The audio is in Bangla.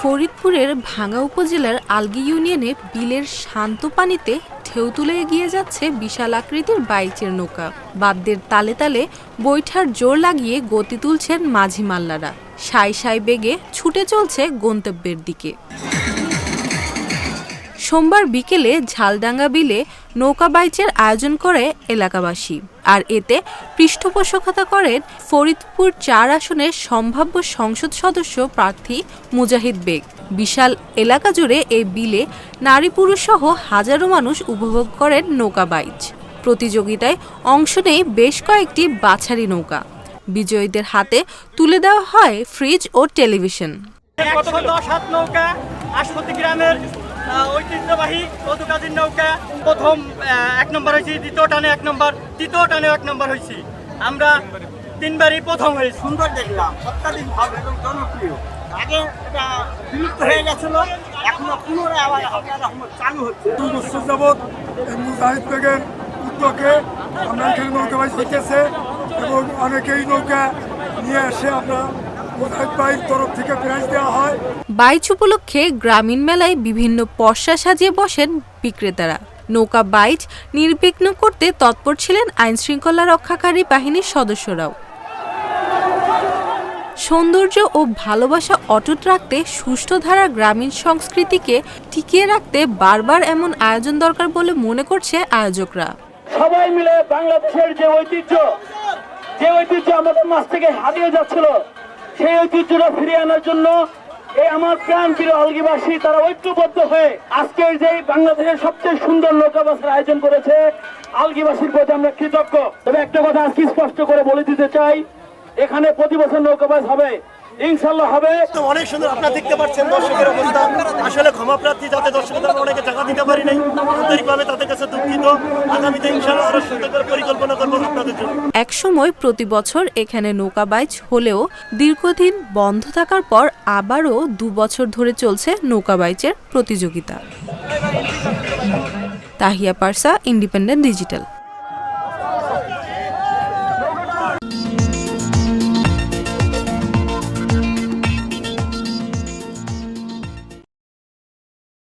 ফরিদপুরের ভাঙ্গা উপজেলার আলগি ইউনিয়নে বিলের শান্ত পানিতে ঢেউ তুলে এগিয়ে যাচ্ছে বিশাল আকৃতির বাইচের নৌকা। বাদ্যের তালে তালে বৈঠার জোর লাগিয়ে গতি তুলছেন মাঝি মাল্লারা। সাই সাই বেগে ছুটে চলছে গন্তব্যের দিকে। সোমবার বিকেলে ঝালডাঙ্গা বিলে নৌকা বাইচের আয়োজন করে এলাকাবাসী। আর এতে পৃষ্ঠপোষকতা করেন ফরিদপুর চার আসনের সম্ভাব্য সংসদ সদস্য প্রার্থী মুজাহিদ বেগ। বিশাল এলাকা জুড়ে এই বিলে নারী পুরুষ সহ হাজারো মানুষ উপভোগ করেন নৌকা বাইচ। প্রতিযোগিতায় অংশ নেয় বেশ কয়েকটি বাছারি নৌকা। বিজয়ীদের হাতে তুলে দেওয়া হয় ফ্রিজ ও টেলিভিশন। একশো দশ হাত নৌকা আশপতি গ্রামের ঐতিহ্যবাহী মধুকাজীর নৌকা প্রথম এক নম্বর হয়েছি দ্বিতীয় টানে এক নম্বর তৃতীয় টানে এক নম্বর হয়েছি। আমরা তিনবারই প্রথম হয়েছি। সুন্দর দেখলাম অত্যাধিক ভালো এবং জনপ্রিয়। আগে এটা বিলুপ্ত হয়ে গেছিল এখনও পুনরায় আবার রহমত চালু হচ্ছে। দুই বছর যাবৎ মুজাহিদ বেগের উদ্যোগে আমরা এখানে নৌকাবাজ হইতেছে এবং অনেকেই নৌকা নিয়ে এসে আমরা হয়? বাইচ উপলক্ষে গ্রামীণ মেলায় বিভিন্ন পর্ষা সাজিয়ে বসেন বিক্রেতারা। নৌকা বাইচ নির্বিঘ্ন করতে তৎপর ছিলেন আইন শৃঙ্খলা রক্ষাকারী বাহিনীর সদস্যরাও। সৌন্দর্য ও ভালোবাসা অটুট রাখতে সুষ্ঠু ধারা গ্রামীণ সংস্কৃতিকে টিকিয়ে রাখতে বারবার এমন আয়োজন দরকার বলে মনে করছে আয়োজকরা। সবাই মিলে বাংলাদেশের যে ঐতিহ্য যে ঐতিহ্য আমাদের মাছ থেকে হারিয়ে যাচ্ছিল সেই ঐতিহ্যটা ফিরিয়ে আনার জন্য এই আমার প্রাণ প্রিয় আলগিবাসী, তারা ঐক্যবদ্ধ হয়ে আজকের যে বাংলাদেশের সবচেয়ে সুন্দর নৌকাবাসের আয়োজন করেছে, আলগিবাসীর প্রতি আমরা কৃতজ্ঞ। তবে একটা কথা আজকে স্পষ্ট করে বলে দিতে চাই, এখানে প্রতি বছর নৌকাবাস হবে। ইনশাল্লাহ হবে। অনেক সুন্দর আপনারা দেখতে পাচ্ছেন দর্শকের অবস্থা। আসলে ক্ষমা প্রার্থী যাতে দর্শকদের আমরা অনেকে জায়গা দিতে পারি নাই আন্তরিকভাবে তাদের কাছে দুঃখিত। আগামীতে ইনশাল্লাহ আরও সুন্দর পরিকল্পনা করব আপনাদের জন্য। একসময় প্রতি বছর এখানে নৌকা বাইচ হলেও দীর্ঘদিন বন্ধ থাকার পর আবারও দু বছর ধরে চলছে নৌকা বাইচের প্রতিযোগিতা। Tahiya পারসা independent digital